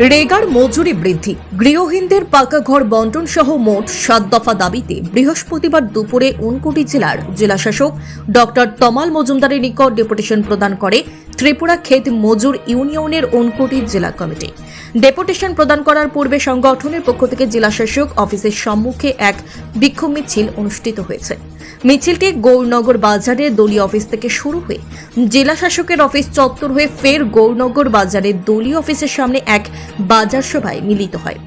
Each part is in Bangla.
রেগার মজুরি বৃদ্ধি। গৃহহীনদের পাকা ঘর বন্টন সহ মোট সাত দফা দাবিতে বৃহস্পতিবার দুপুরে উনকোটি জেলার জেলাশাসক ডক্টর তমাল মজুমদারের নিকট ডেপুটেশন প্রদান করে ত্রিপুরা ক্ষেত মজুর ইউনিয়নের উনকোটি জেলা কমিটি। ডেপুটেশন প্রদান করার পূর্বে সংগঠনের পক্ষ থেকে জেলাশাসক অফিসের সম্মুখে এক বিক্ষোভ মিছিল অনুষ্ঠিত হয়েছে। মিছিলটি গৌরনগর বাজারের দলীয় অফিস থেকে শুরু হয়ে জেলাশাসকের অফিস চত্বর হয়ে ফের গৌরনগর বাজারের দলীয় অফিসের সামনে এক বাজার সভায় মিলিত হয়।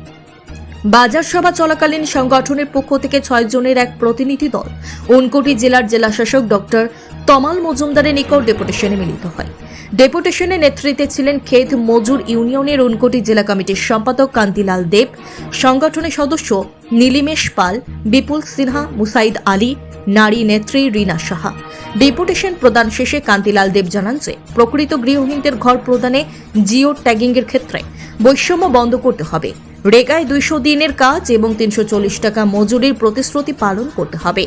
বাজার সভা চলাকালীন সংগঠনের পক্ষ থেকে ছয় জনের এক প্রতিনিধি দল, ঊনকোটি জেলার জেলাশাসক ডক্টর তমাল মজুমদারের নিকট ডেপুটেশনে মিলিত হয়। ডেপুটেশনে নেতৃত্বে ছিলেন ক্ষেত মজুর ইউনিয়নের উনকোটি জেলা কমিটির সম্পাদক কান্তিলাল দেব, সংগঠনের সদস্য নীলিমেশ পাল, বিপুল সিনহা, মুসাইদ আলী, নারী নেত্রী রিনা সাহা। ডেপুটেশন প্রদান শেষে কান্তিলাল দেব জানান যে, প্রকৃত গৃহহীনদের ঘর প্রদানে জিও ট্যাগিংয়ের ক্ষেত্রে বৈষম্য বন্ধ করতে হবে। রেগায় দুইশো দিনের কাজ এবং তিনশো চল্লিশ টাকা মজুরির প্রতিশ্রুতি পালন করতে হবে।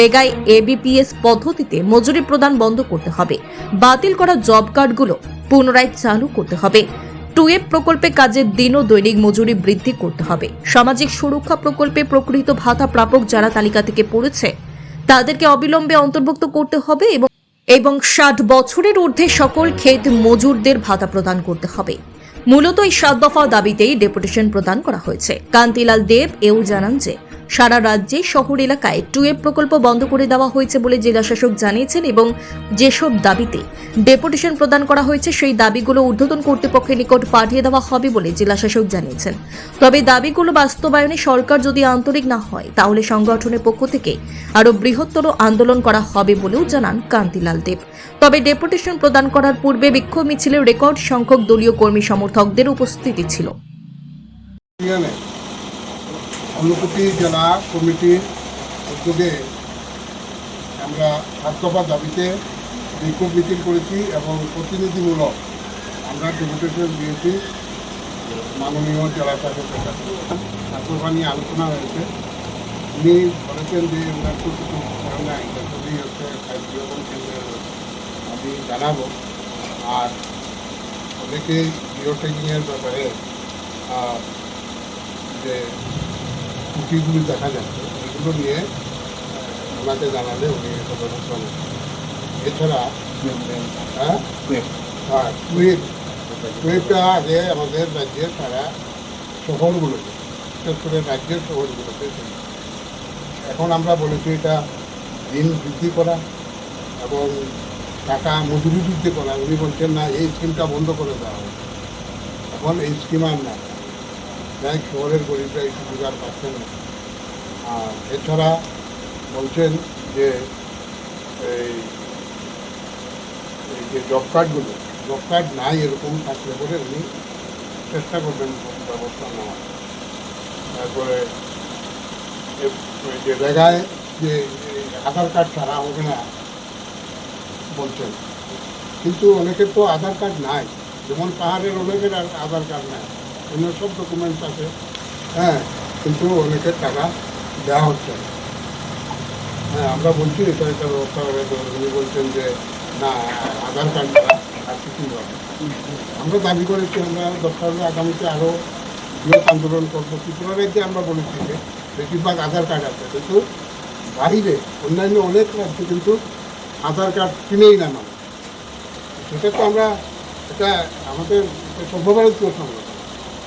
রেগায় এবিপিএস পদ্ধতিতে মজুরি প্রদান বন্ধ করতে হবে। বাতিল করা জব কার্ডগুলো পুনরায় চালু করতে হবে। টুয়েব প্রকল্পে কাজের দিন ও দৈনিক মজুরি বৃদ্ধি করতে হবে। সামাজিক সুরক্ষা প্রকল্পে প্রকৃত ভাতা প্রাপক যারা তালিকা থেকে পড়েছে, তাদেরকে অবিলম্বে অন্তর্ভুক্ত করতে হবে এবং এবং ষাট বছরের ঊর্ধ্বে সকল ক্ষেত মজুরদের ভাতা প্রদান করতে হবে। মূলত এই সাত দফা দাবিতেই ডেপুটেশন প্রদান করা হয়েছে। কান্তিলাল দেব এও জানান যে সারা রাজ্যে, শহর এলাকায় টুয়েব প্রকল্প বন্ধ করে দেওয়া হয়েছে বলে জেলাশাসক জানিয়েছেন এবং যেসব দাবিতে ডেপুটেশন প্রদান করা হয়েছে, সেই দাবিগুলো ঊর্ধ্বতন কর্তৃপক্ষের নিকট পাঠিয়ে দেওয়া হবে বলে জেলাশাসক জানিয়েছেন। তবে দাবিগুলো বাস্তবায়নে সরকার যদি আন্তরিক না হয়, তাহলে সংগঠনের পক্ষ থেকে আরও বৃহত্তর আন্দোলন করা হবে বলেও জানান কান্তিলাল দেব। তবে ডেপুটেশন প্রদান করার পূর্বে বিক্ষোভ মিছিলে রেকর্ড সংখ্যক দলীয় কর্মী সমর্থকদের উপস্থিতি ছিল। ইউনিয়নে ঊনকোটি জেলা কমিটির উদ্যোগে আমরা সাত দাবিতে বিক্ষোভ মিছিল করেছি এবং প্রতিনিধিমূলক আমরা ডেপুটেশন দিয়েছি। মাননীয় জেলা শাসকের কাছে নিয়ে আলোচনা হয়েছে। উনি বলেছেন যে ওনার তো কিছু কারণে ইন্ডাস্ট্রি হচ্ছে আমি জানাব। আর অনেকে জিও ব্যাপারে যে ত্রুটিগুলি দেখা যাচ্ছে, এগুলো নিয়ে ওনাকে জানালে উনি ব্যবস্থা এছাড়া হ্যাঁ? হ্যাঁ আগে আমাদের রাজ্যের সারা শহরগুলোতে, বিশেষ করে রাজ্যের শহরগুলোতে এখন আমরা বলেছি এটা ঋণ বৃদ্ধি করা এবং টাকা মজুরি বৃদ্ধি করা। উনি বলছেন, না, এই স্কিমটা বন্ধ করে দেওয়া এখন এই স্কিম আর না যাই শহরের গরিবরা এই সুবিধা আর পাচ্ছেন না। আর এছাড়া বলছেন যে এই যে জব কার্ডগুলো, জব কার্ড নাই এরকম থাকলে পরে উনি চেষ্টা করবেন ব্যবস্থা নেওয়া তারপরে যে জায়গায় যে আধার কার্ড ছাড়া হবে না বলছেন। কিন্তু অনেকের তো আধার কার্ড নাই, যেমন পাহাড়ের অনেকের আধার কার্ড নাই। অন্য সব ডকুমেন্টস আছে। হ্যাঁ কিন্তু অনেকের টাকা দেওয়া হচ্ছে না। হ্যাঁ আমরা বলছি এটা একটা ব্যবস্থা হবে। তো উনি বলছেন যে, না, আধার কার্ড ছাড়া আর কিছুই হবে আমরা দাবি করেছি, আমরা দরকার হলে আগামীতে আরও বৃহৎ আন্দোলন করব। ত্রিপুরা রাজ্যে আমরা বলেছি যে, বেশিরভাগ আধার কার্ড আছে। কিন্তু বাইরে, অন্যান্য অনেক রাজ্যে কিন্তু আধার কার্ড কিনেই না মানুষ। সেটা তো আমরা, এটা আমাদের একটা সর্বভারতীয় সংগঠন